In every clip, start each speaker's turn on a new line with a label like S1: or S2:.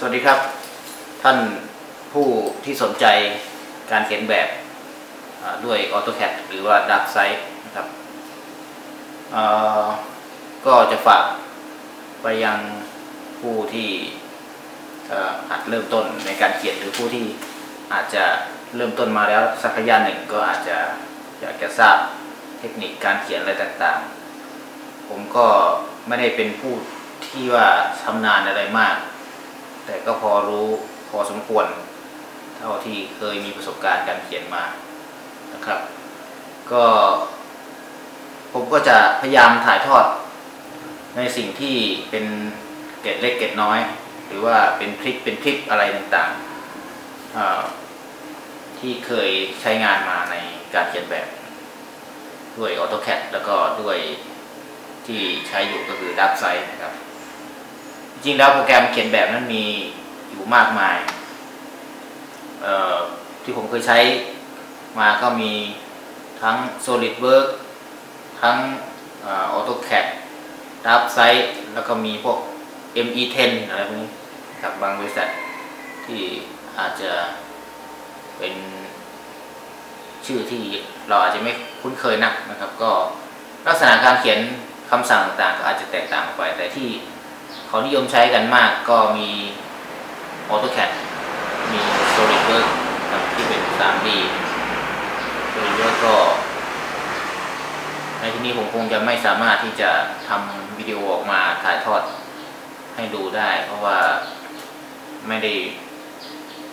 S1: สวัสดีครับ ท่านผู้ที่สนใจการเขียนแบบด้วย AutoCAD หรือว่า DarkSide นะครับก็จะฝากไปยังผู้ที่อาจเริ่มต้นในการเขียนหรือผู้ที่อาจจะเริ่มต้นมาแล้วสักระยะหนึ่งก็อาจจะอยากจะทราบเทคนิคการเขียนอะไรต่างๆ ผมก็ไม่ได้เป็นผู้ที่ว่าชำนาญอะไรมาก แต่ก็พอรู้พอสมควร เท่าที่เคยมีประสบการณ์การเขียนมานะครับ ก็ผมก็จะพยายามถ่ายทอดในสิ่งที่เป็นเกร็ดเล็กเกร็ดน้อย หรือว่าเป็นคลิปเป็นคลิปอะไรต่างๆที่เคยใช้งานมาในการเขียนแบบ ด้วย AutoCAD แล้วก็ด้วยที่ใช้อยู่ก็คือ DarkSide นะครับ จริงแล้วโปรแกรมเขียนแบบนั้นมีอยู่มากมาย ที่ผมเคยใช้มาก็มีทั้ง SolidWorks ทั้ง AutoCAD DarkSide แล้วก็มีพวก ME10 อะไรพวกนี้กับบางบริษัทที่อาจจะเป็นชื่อที่เราอาจจะไม่คุ้นเคยนักนะครับ ก็ลักษณะการเขียนคำสั่งต่างก็อาจจะแตกต่างไปแต่ที่ เขานิยมใช้กันมากก็มี AutoCAD มี SolidWorks ที่เป็น 3D SolidWorks ก็ในที่นี้ผมคงจะไม่สามารถที่จะทำวิดีโอออกมาถ่ายทอดให้ดูได้ เพราะว่าไม่ได้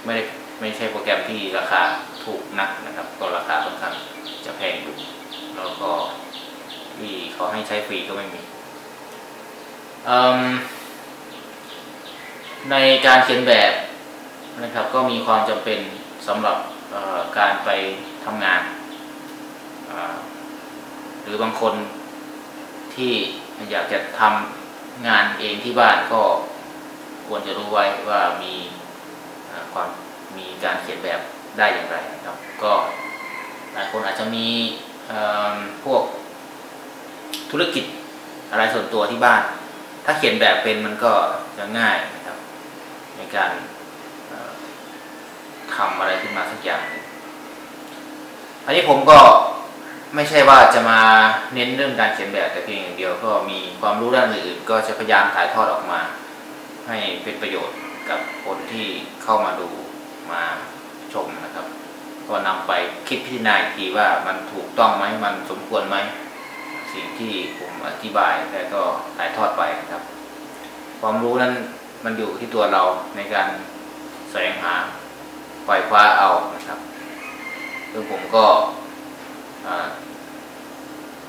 S1: ไม่ได้ไม่ใช่โปรแกรมที่ราคาถูกนักนะครับ ก็ราคาค่อนข้างจะแพงอยู่แล้วก็ที่เขาให้ใช้ฟรีก็ไม่มี ในการเขียนแบบนะครับก็มีความจำเป็นสำหรับการไปทำงาน หรือบางคนที่อยากจะทำงานเองที่บ้านก็ควรจะรู้ไว้ว่ามีความมีการเขียนแบบได้อย่างไรนะครับก็หลายคนอาจจะมีพวกธุรกิจอะไรส่วนตัวที่บ้าน ถ้าเขียนแบบเป็นมันก็จะง่าย ในการทำอะไรขึ้นมาสักอย่าง อันนี้ผมก็ไม่ใช่ว่าจะมาเน้นเรื่องการเขียนแบบแต่เพียงอย่างเดียวก็มีความรู้ด้านอื่นก็จะพยายามถ่ายทอดออกมา ให้เป็นประโยชน์กับคนที่เข้ามาดูมาชมนะครับ ก็นำไปคิดพิจารณาอีกทีว่ามันถูกต้องไหมมันสมควรไหมสิ่งที่ผมอธิบายแล้วก็ถ่ายทอดไปนะครับ ความรู้นั้น มันอยู่ที่ตัวเราในการแสวงหาปล่อยคว้าเอานะครับ ซึ่งผมก็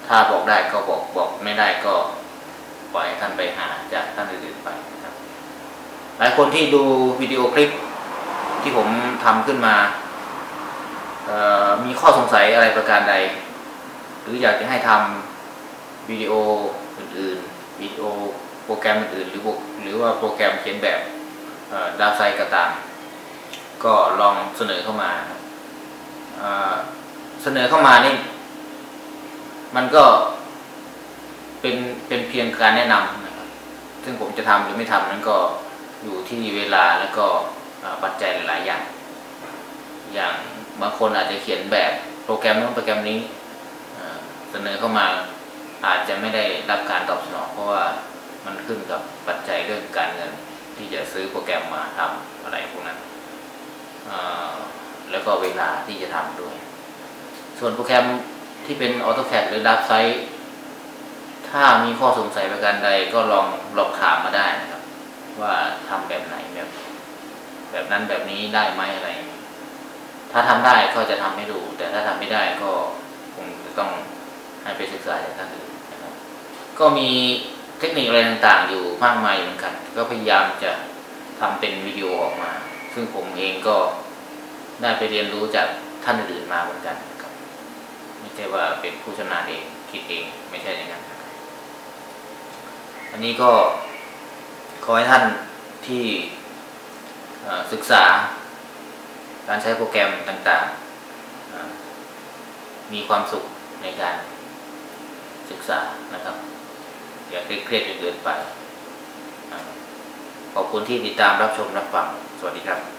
S1: ถ้าบอกได้ก็บอกบอกไม่ได้ก็ปล่อยท่านไปหาจากท่านอื่นๆไปนะครับ หลายคนที่ดูวิดีโอคลิปที่ผมทำขึ้นมา มีข้อสงสัยอะไรประการใด หรืออยากจะให้ทำวิดีโออื่นๆวิดีโอ โปรแกรมอื่นหรือหรือว่าโปรแกรมเขียนแบบดาไซก็ตาม ก็ลองเสนอเข้ามาเสนอเข้ามานี่มันก็เป็นเป็นเพียงการแนะนำนะครับ ซึ่งผมจะทำหรือไม่ทำนั้นก็อยู่ที่เวลาแล้วก็ปัจจัยหลายอย่าง อย่างบางคนอาจจะเขียนแบบโปรแกรมนู้นโปรแกรมนี้เสนอเข้ามาอาจจะไม่ได้รับการตอบสนองเพราะว่า มันขึ้นกับปัจจัยเรื่องการเงิน ที่จะซื้อโปรแกรมมาทำอะไรพวกนั้นแล้วก็เวลาที่จะทำด้วย ส่วนโปรแกรมที่เป็น AutoCAD หรือ DarkSide ถ้ามีข้อสงสัยประการใดก็ลองลองถามมาได้นะครับ ว่าทำแบบไหนแบบ แบบนั้นแบบนี้ได้ไหมอะไร ถ้าทำได้ก็จะทำให้ดู แต่ถ้าทำไม่ได้ก็คงจะต้องให้ไปศึกษาจากท่านอื่นนะครับ ก็มี เทคนิคอะไรต่างๆ อยู่มากมายเหมือนกัน ก็พยายามจะทำเป็นวิดีโอออกมา ซึ่งผมเองก็ได้ไปเรียนรู้จากท่านอื่นมาเหมือนกันครับไม่ใช่ว่าเป็นผู้ชำนาญเองคิดเองไม่ใช่อย่างนั้นอันนี้ก็ขอให้ท่านที่ศึกษาการใช้โปรแกรมต่างๆ มีความสุขในการศึกษานะครับ อย่าเครียดจนเกินไปขอบคุณที่ติดตามรับชมรับฟัง สวัสดีครับ